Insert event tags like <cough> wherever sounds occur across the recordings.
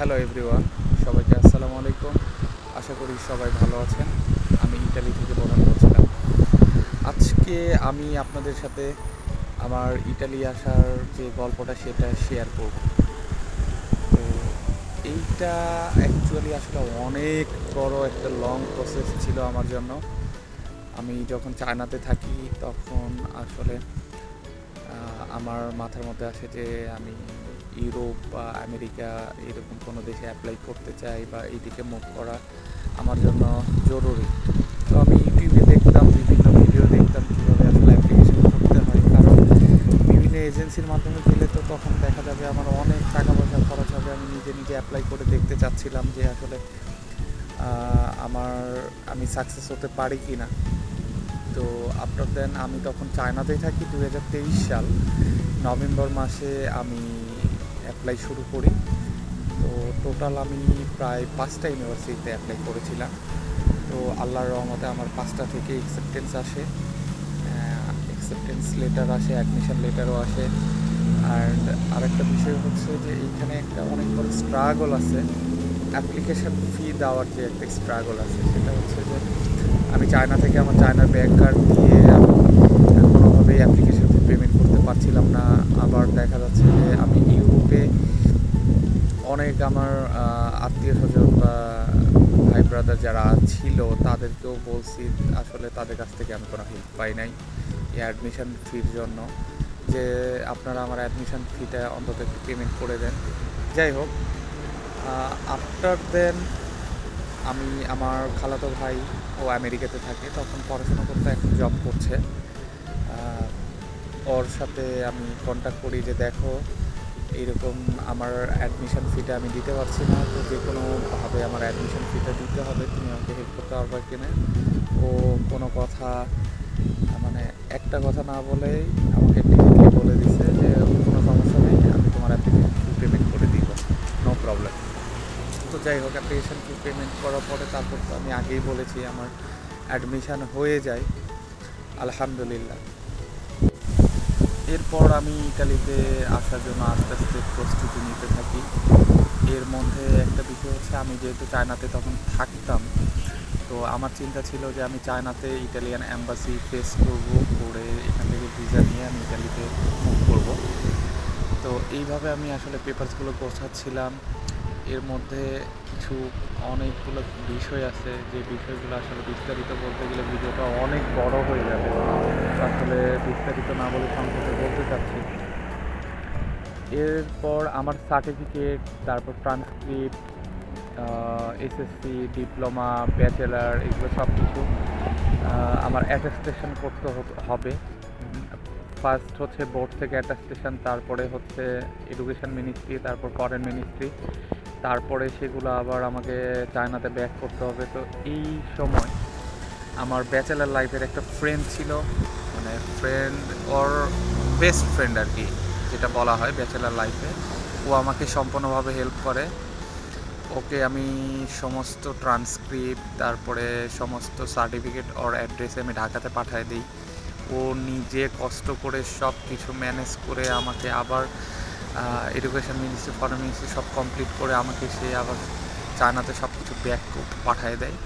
Hello everyone সবাইকে আসসালামু আলাইকুম। আশা করি সবাই ভালো আছেন। আমি ইটালি থেকে প্রধান করছিলাম আজকে আমি আপনাদের সাথে আমার ইটালি আসার যে গল্পটা, সেটা শেয়ার করব। তো এইটা অ্যাকচুয়ালি আসলে অনেক বড় একটা লং প্রসেস ছিল আমার জন্য। আমি যখন চায়নাতে থাকি, তখন আসলে আমার মাথার মধ্যে আসে যে আমি ইউরোপ বা আমেরিকা এরকম কোনো দেশে অ্যাপ্লাই করতে চাই বা এইদিকে মুভ করা আমার জন্য জরুরি। তো আমি ইউটিউবে দেখতাম, বিভিন্ন ভিডিও দেখতাম কীভাবে আসলে অ্যাপ্লিকেশন করতে হয়। কারণ বিভিন্ন এজেন্সির মাধ্যমে গেলে তো তখন দেখা যাবে আমার অনেক টাকা পয়সা খরচ হবে। আমি নিজে নিজে অ্যাপ্লাই করে দেখতে চাচ্ছিলাম যে আসলে আমার, আমি সাকসেস হতে পারি কি না তো আফটার দেন আমি তখন চায়নাতেই থাকি দু হাজার তেইশ সাল। নভেম্বর মাসে আমি অ্যাপ্লাই শুরু করি। তো টোটাল আমি প্রায় পাঁচটা ইউনিভার্সিটিতে অ্যাপ্লাই করেছিলাম। তো আল্লাহর রহমতে আমার পাঁচটা থেকে অ্যাকসেপ্টেন্স আসে। অ্যাকসেপ্টেন্স লেটার আসে অ্যাডমিশন লেটারও আসে। অ্যান্ড আরেকটা বিষয় হচ্ছে যে এইখানে একটা অনেক বড় স্ট্রাগল আছে। অ্যাপ্লিকেশন ফি দেওয়ার যে একটা স্ট্রাগল আছে, সেটা হচ্ছে যে আমি চায়না থেকে আমার চায়নার ব্যাংক কার্ড দিয়ে কোনোভাবেই অ্যাপ্লিকেশন ফি পেমেন্ট পারছিলাম না, আবার দেখা যাচ্ছে যে আমি ইউরোপে অনেক আমার আত্মীয় স্বজন বা ভাই ব্রাদার যারা ছিল, তাদেরকেও বলছি আসলে তাদের কাছ থেকে আমি কোনো হেল্প পাই নাই এই অ্যাডমিশন ফির জন্য। যে আপনারা আমার অ্যাডমিশান ফিটা অন্তত একটু পেমেন্ট করে দেন। যাই হোক আফটার দেন আমি আমার খালাতো ভাই ও আমেরিকাতে থাকে, তখন পড়াশোনা করতে, এখন জব করছে। ওর সাথে আমি কন্ট্যাক্ট করি যে দেখো, এইরকম আমার অ্যাডমিশন ফিটা আমি দিতে পারছি না, তো যে কোনোভাবে আমার অ্যাডমিশন ফিটা দিতে হবে, তুমি আমাকে হেল্প করতে পারবে কিনা। ও কোনো কথা মানে একটা কথা না বলেই আমাকে বলে দিছে যে, কোনো সমস্যা নেই, আমি তোমার অ্যাপ্লিকেশন ফি পেমেন্ট করে দিব নো প্রবলেম তো যাই হোক অ্যাপ্লিকেশন ফি পেমেন্ট করার পরে তারপর তো আমি আগেই বলেছি, আমার অ্যাডমিশান হয়ে যায়, আলহামদুলিল্লাহ। এরপর আমি ইতালিতে আসার জন্য আস্তে আস্তে প্রস্তুতি নিতে থাকি। এর মধ্যে একটা বিষয় হচ্ছে, আমি যেহেতু চায়নাতে তখন থাকতাম, তো আমার চিন্তা ছিল যে আমি চায়নাতে ইটালিয়ান অ্যাম্বাসি ফেস করব, করে এখান থেকে ভিসা নিয়ে আমি ইতালিতে মুভ করব। তো এইভাবে আমি আসলে পেপারসগুলো গোছাচ্ছিলাম এর মধ্যে কিছু অনেকগুলো বিষয় আছে, যে বিষয়গুলো আসলে বিস্তারিত বলতে গেলে ভিডিওটা অনেক বড় হয়ে যাবে। আসলে বিস্তারিত না বলে সংক্ষেপে বলতে চাচ্ছি। এরপর আমার সার্টিফিকেট তারপর ট্রান্সক্রিপ্ট এসএসসি ডিপ্লোমা ব্যাচেলার এগুলো সব কিছু আমার অ্যাটেস্টেশন করতে হবে। ফার্স্ট হচ্ছে বোর্ড থেকে অ্যাটাস্টেশন তারপরে হচ্ছে এডুকেশন মিনিস্ট্রি তারপর ফরেন মিনিস্ট্রি তারপরে সেগুলো আবার আমাকে চায়নাতে ব্যাক করতে হবে। তো এই সময় আমার ব্যাচেলার লাইফের একটা ফ্রেন্ড ছিল মানে ফ্রেন্ড ওর বেস্ট ফ্রেন্ড আর কি, যেটা বলা হয় ব্যাচেলার লাইফে ও আমাকে সম্পূর্ণভাবে হেল্প করে। ওকে আমি সমস্ত ট্রান্সক্রিপ্ট তারপরে সমস্ত সার্টিফিকেট ওর অ্যাড্রেসে আমি ঢাকাতে পাঠিয়ে দিই। ও নিজে কষ্ট করে সব কিছু ম্যানেজ করে আমাকে আবার এডুকেশন মিনিস্ট্রি ফরেন মিনিস্ট্রি সব কমপ্লিট করে আমাকে সে আবার চায়নাতে সব কিছু ব্যাক পাঠিয়ে দেয়।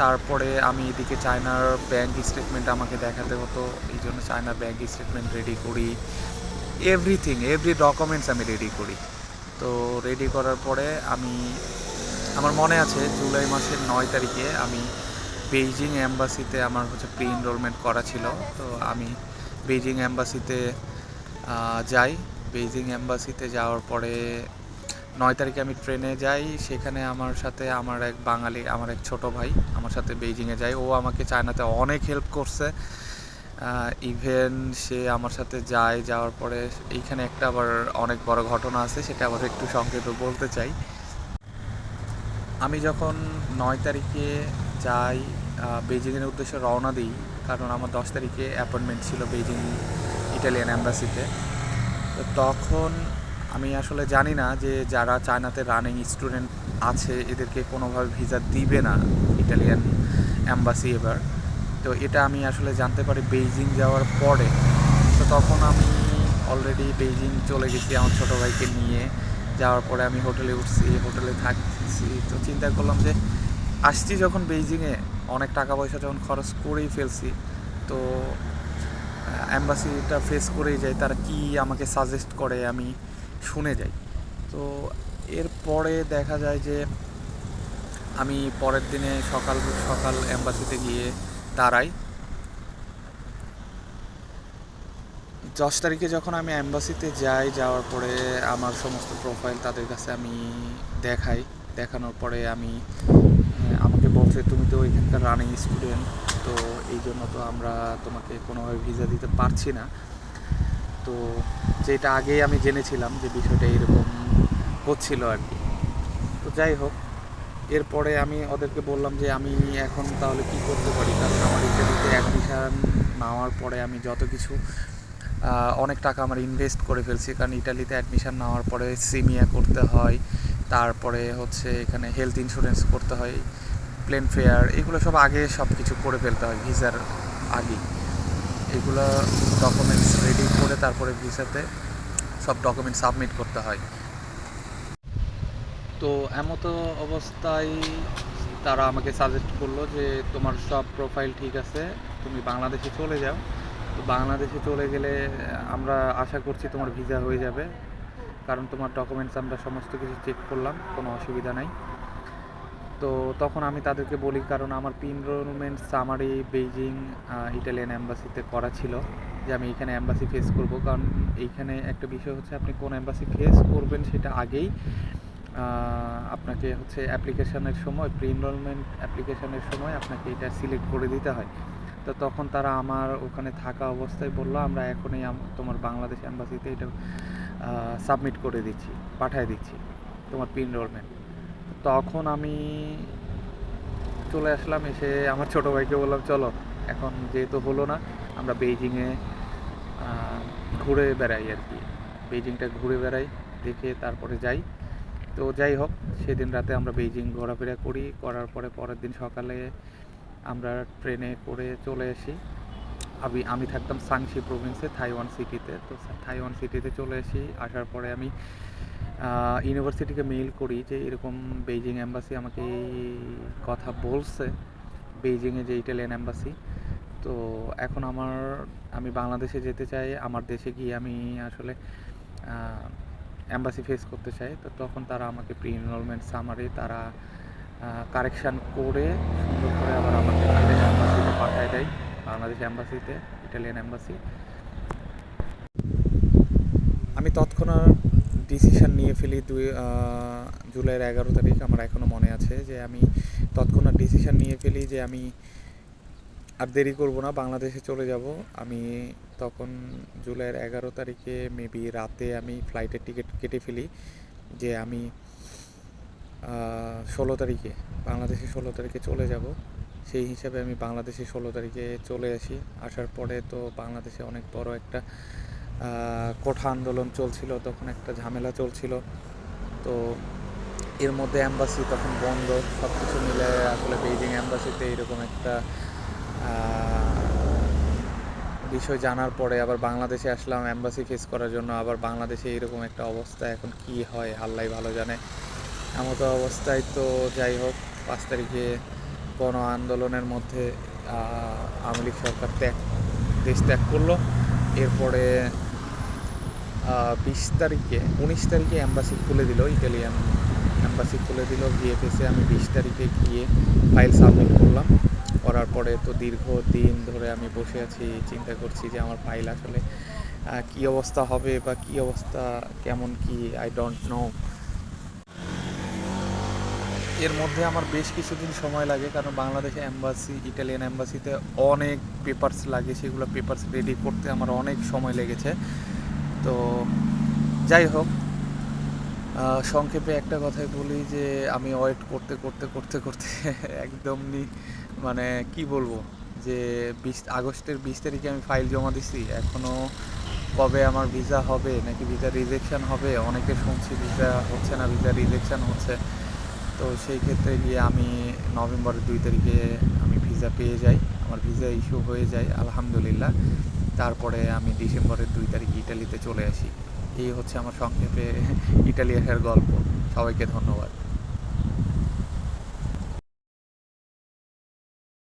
তারপরে আমি এদিকে চায়নার ব্যাঙ্ক স্টেটমেন্ট আমাকে দেখাতে হতো, এই জন্য চায়নার ব্যাঙ্ক স্টেটমেন্ট রেডি করি। এভরিথিং এভরি ডকুমেন্টস আমি রেডি করি। তো রেডি করার পরে আমি, আমার মনে আছে জুলাই মাসের নয় তারিখে আমি বেইজিং অ্যাম্বাসিতে আমার হচ্ছে প্রি এনরোলমেন্ট করা ছিল। তো আমি বেইজিং অ্যাম্বাসিতে যাই। বেইজিং অ্যাম্বাসিতে যাওয়ার পরে নয় তারিখে আমি ট্রেনে যাই। সেখানে আমার সাথে আমার এক বাঙালি আমার এক ছোট ভাই আমার সাথে বেইজিংয়ে যায়। ও আমাকে চায়নাতে অনেক হেল্প করছে। ইভেন সে আমার সাথে যায় যাওয়ার পরে এইখানে একটা আবার অনেক বড় ঘটনা আছে সেটা আবার একটু সংক্ষেপে বলতে চাই। আমি যখন নয় তারিখে যাই আহ, বেইজিংয়ের উদ্দেশ্যে রওনা দিই কারণ আমার দশ তারিখে অ্যাপয়েন্টমেন্ট ছিল বেইজিং ইটালিয়ান অ্যাম্বাসিতে তখন আমি আসলে জানি না যে যারা চায়নাতে রানিং স্টুডেন্ট আছে, এদেরকে কোনোভাবে ভিসা দিবে না ইটালিয়ান অ্যাম্বাসি এবার। তো এটা আমি আসলে জানতে পারি বেইজিং যাওয়ার পরে। তো তখন আমি অলরেডি বেইজিং চলে গেছি আমার ছোটো ভাইকে নিয়ে। যাওয়ার পরে আমি হোটেলে উঠছি, হোটেলে থাকছি। তো চিন্তা করলাম যে আসছি যখন বেইজিংয়ে অনেক টাকা পয়সা যখন খরচ করেই ফেলছি। তো অ্যাম্বাসিটা ফেস করেই যাই, তারা কি আমাকে সাজেস্ট করে আমি শুনে যাই। তো এরপরে দেখা যায় যে আমি পরের দিনে সকাল সকাল অ্যাম্বাসিতে গিয়ে দাঁড়াই। দশ তারিখে যখন আমি অ্যাম্বাসিতে যাই, যাওয়ার পরে আমার সমস্ত প্রোফাইল তাদের কাছে আমি দেখাই। দেখানোর পরে আমি আমাকে বলছে, তুমি তো এখানকার রানিং স্টুডেন্ট তো এই জন্য তো আমরা তোমাকে কোনোভাবে ভিসা দিতে পারছি না। তো যেটা আগেই আমি জেনেছিলাম যে বিষয়টা এরকম হচ্ছিল আর কি। তো যাই হোক, এরপরে আমি ওদেরকে বললাম যে আমি এখন তাহলে কি করতে পারি? কারণ আমার ইত্যাদিতে অ্যাডমিশান নেওয়ার পরে আমি যত কিছু অনেক টাকা আমার ইনভেস্ট করে ফেলছি। কারণ ইটালিতে অ্যাডমিশান নেওয়ার পরে সিমিয়া করতে হয়, তারপরে হচ্ছে এখানে হেলথ ইন্স্যুরেন্স করতে হয়। প্লেন ফেয়ার, এগুলো সব আগে সব কিছু করে ফেলতে হয়, ভিসার আগে এগুলো ডকুমেন্টস রেডি করে তারপরে ভিসাতে সব ডকুমেন্ট সাবমিট করতে হয়। তো এমতো অবস্থায় তারা আমাকে সাজেস্ট করল যে, তোমার সব প্রোফাইল ঠিক আছে, তুমি বাংলাদেশে চলে যাও। তো বাংলাদেশে চলে গেলে, আমরা আশা করছি তোমার ভিসা হয়ে যাবে। কারণ তোমার ডকুমেন্টস আমরা সমস্ত কিছু চেক করলাম, কোনো অসুবিধা নাই। তো তখন আমি তাদেরকে বলি, কারণ আমার পিনরোলমেন্ট সামারি বেইজিং ইটালিয়ান অ্যাম্বাসিতে করা ছিল যে আমি এখানে অ্যাম্বাসি ফেস করব। কারণ এইখানে একটা বিষয় হচ্ছে, আপনি কোন অ্যাম্বাসি ফেস করবেন সেটা আগেই আপনাকে হচ্ছে অ্যাপ্লিকেশানের সময় প্রি এনরোলমেন্ট অ্যাপ্লিকেশনের সময় আপনাকে এটা সিলেক্ট করে দিতে হয়। তো তখন তারা আমার ওখানে থাকা অবস্থায় বলল, আমরা এখনই তোমার বাংলাদেশ অ্যাম্বাসিতে এটা সাবমিট করে দিচ্ছি, পাঠিয়ে দিচ্ছি তোমার প্রি এনরোলমেন্ট তখন আমি চলে আসলাম, এসে আমার ছোটো ভাইকে বললাম, চলো, এখন যেহেতু হলো না, আমরা বেইজিংয়ে ঘুরে বেড়াই আর কি। বেইজিংটা ঘুরে বেড়াই, দেখে তারপরে যাই। তো যাই হোক, সেদিন রাতে আমরা বেইজিং ঘোরাফেরা করি, করার পরে পরের দিন সকালে আমরা ট্রেনে করে চলে আসি। আমি আমি থাকতাম সাংশি প্রভিন্সে, থাইওয়ান সিটিতে। তো থাইওয়ান সিটিতে চলে আসি, আসার পরে আমি ইউনিভার্সিটিকে মেইল করি যে, এরকম বেইজিং অ্যাম্বাসি আমাকে কথা বলছে বেইজিংয়ে যে ইটালিয়ান অ্যাম্বাসি তো এখন আমার, আমি বাংলাদেশে যেতে চাই, আমার দেশে গিয়ে আমি আসলে অ্যাম্বাসি ফেস করতে চাই। তো তখন তারা আমাকে প্রি এনরোলমেন্ট সামারি তারা কারেকশান করে, সুন্দর করে আবার আমাকে বাংলাদেশ অ্যাম্বাসিতে পাঠিয়ে দেয়, বাংলাদেশ অ্যাম্বাসিতে ইটালিয়ান অ্যাম্বাসি আমি তৎক্ষণাৎ ডিসিশন নিয়ে ফেলি দুই জুলাইয়ের এগারো তারিখ আমার এখনও মনে আছে যে আমি তৎক্ষণাৎ ডিসিশন নিয়ে ফেলি যে আমি আর দেরি করব না, বাংলাদেশে চলে যাব। আমি তখন জুলাইয়ের এগারো তারিখে মেবি রাতে আমি ফ্লাইটের টিকিট কেটে ফেলি যে আমি ষোলো তারিখে, বাংলাদেশে ষোলো তারিখে চলে যাব। সেই হিসাবে আমি বাংলাদেশে ষোলো তারিখে চলে আসি। আসার পরে তো বাংলাদেশে অনেক বড় একটা কোঠা আন্দোলন চলছিল, তখন একটা ঝামেলা চলছিল। তো এর মধ্যে অ্যাম্বাসি তখন বন্ধ সব কিছু মিলে আসলে বেইজিং অ্যাম্বাসিতে এরকম একটা বিষয় জানার পরে আবার বাংলাদেশে আসলাম অ্যাম্বাসি ফেস করার জন্য, আবার বাংলাদেশে এরকম একটা অবস্থা, এখন কি হয় আল্লাহ ভালো জানে। এমতো অবস্থায় তো যাই হোক, পাঁচ তারিখে গণ আন্দোলনের মধ্যে আওয়ামী লীগ সরকার ত্যাগ, দেশ ত্যাগ করল। এরপরে বিশ তারিখে, উনিশ তারিখে অ্যাম্বাসি খুলে দিল ইটালিয়ান অ্যাম্বাসি খুলে দিল। ভিএফএসে আমি বিশ তারিখে গিয়ে ফাইল সাবমিট করলাম। করার পরে তো দীর্ঘ দিন ধরে আমি বসে আছি, চিন্তা করছি যে আমার ফাইল আসলে কি অবস্থা হবে বা কি অবস্থা, কেমন কি আই ডোন্ট নো এর মধ্যে আমার বেশ কিছুদিন সময় লাগে, কারণ বাংলাদেশে অ্যাম্বাসি ইটালিয়ান অ্যাম্বাসিতে অনেক পেপারস লাগে, সেগুলো পেপারস রেডি করতে আমার অনেক সময় লেগেছে। তো যাই হোক সংক্ষেপে একটা কথাই বলি যে, আমি ওয়েট করতে করতে করতে করতে <laughs> একদমই মানে কি বলব, যে বিশ, আগস্টের বিশ তারিখে আমি ফাইল জমা দিছি এখনও কবে আমার ভিসা হবে, নাকি ভিসা রিজেকশান হবে, অনেকে শুনছি ভিসা হচ্ছে না ভিসা রিজেকশান হচ্ছে। তো সেই ক্ষেত্রে গিয়ে আমি নভেম্বরের দুই তারিখে আমি ভিসা পেয়ে যাই। আমার ভিসা ইস্যু হয়ে যায়, আলহামদুলিল্লাহ। তারপরে আমি ডিসেম্বরের দুই তারিখ ইটালিতে চলে আসি। এই হচ্ছে আমার সংক্ষেপে ইটালি আসার গল্প। সবাইকে ধন্যবাদ।